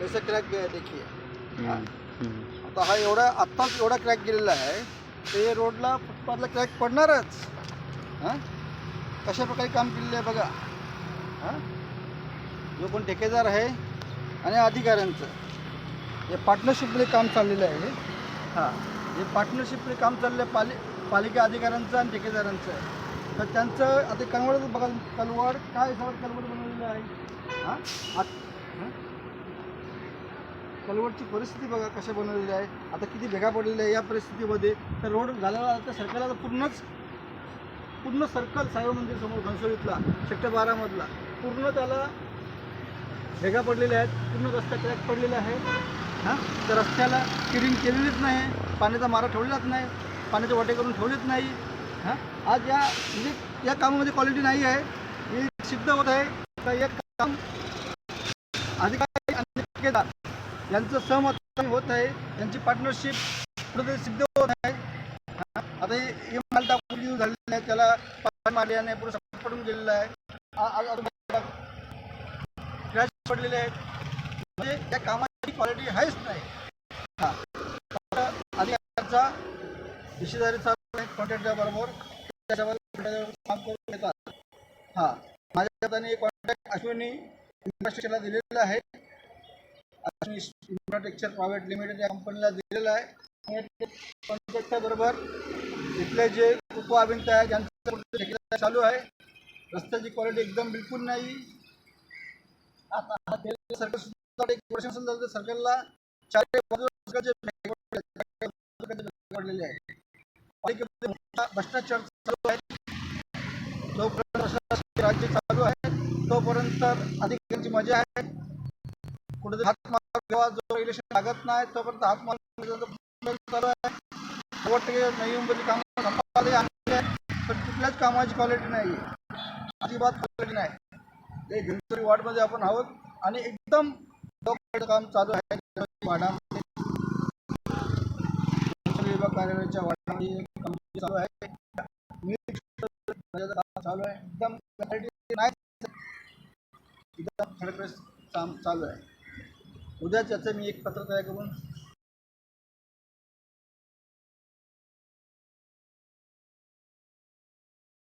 कैसे क्रॅक हम्म. आता हा एवढा आत्ताच एवढा क्रॅक गेलेला आहे ते रोडला फुटपाथला क्रॅक पडणारच. हां? कशा प्रकारे काम केलेलं आहे बघा. हां? जो कोण ठेकेदार आहे आणि अधिकाऱ्यांचं. हे पार्टनरशिपमध्ये काम चाललेलं आहे. हे. हां हे पार्टनरशिपमध्ये काम चाललेलं आहे पालि पालिका अधिकाऱ्यांचं आणि ठेकेदारांचं. आहे तर त्यांचं आता कनवड बघा कलवड काय सगळं कलवड बनवलेलं आहे. हां? आत कलवटची परिस्थिती बघा कशा बनवलेली आहे. आता किती भेगा पडलेल्या आहे या परिस्थितीमध्ये. तर रोड झालेला आता सरकारला तर पूर्णच पूर्ण सर्कल साईबाबा मंदिर समोर घनसोलीतला सेक्टर बारामधला पूर्ण त्याला भेगा पडलेल्या आहेत. पूर्ण रस्ता क्रॅक पडलेला आहे. हां? त्या रस्त्याला क्लिअरिंग केलेलीच नाही. पाण्याचा मारा ठेवलेलाच नाही. पाण्याचे वाटे करून ठेवलेच नाही. हां? आज या म्हणजे या कामामध्ये क्वालिटी नाही आहे. हे सिद्ध होत आहे. तर एक काम अधिकारी यांचं सहमत होत आहे. यांची पार्टनरशिप पुढे सिद्ध होत आहे. हा, आता हे माल टाकून यूज झालेलं आहे. त्याला पाणी मारल्याने पुढे पडून गेलेला आहे. क्रॅश पडलेले आहेत. म्हणजे त्या कामाची क्वालिटी आहेच नाही. हां. आणि हिशेदारी हिशेदारीचा आहे कॉन्ट्रॅक्टर बरोबर. त्याच्यावर काम करून घेतात. हां. माझ्या हाताने कॉन्ट्रॅक्ट अश्विनी इन्फ्रास्ट्रक्चरला दिलेलं आहे. इन्फ्रास्ट्रक्चर प्रायव्हेट लिमिटेड या कंपनीला दिलेलं आहे. कॉन्ट्रॅक्टरबरोबर इथले जे उप अभियंत आहे ज्यांचं चालू आहे रस्त्याची क्वालिटी एकदम बिलकुल नाही. आता सरकारला बाजूला आहे. म्हणजे भ्रष्टाचार चालू आहे. जोपर्यंत राज्य चालू आहे. तोपर्यंत अधिकाऱ्यांची मजा आहे. कुठेतरी हात जो इलेक्शन लागत नाही तोपर्यंत हात मार चालू आहे. वाटते नवी मुंबईची कामं संपादे आणले पण कुठल्याच कामाची क्वालिटी नाही अजिबात क्वालिटी नाही. ते घनसोली वॉर्डमध्ये आपण आहोत आणि एकदम काम चालू आहे. वार्डामध्ये विभाग कार्यालयाच्या वार्डामध्ये काम चालू आहे. काम चालू आहे. एकदम क्वालिटी नाही. एकदम थर्ड काम चालू आहे. उद्याच याचं मी एक पत्र तयार करून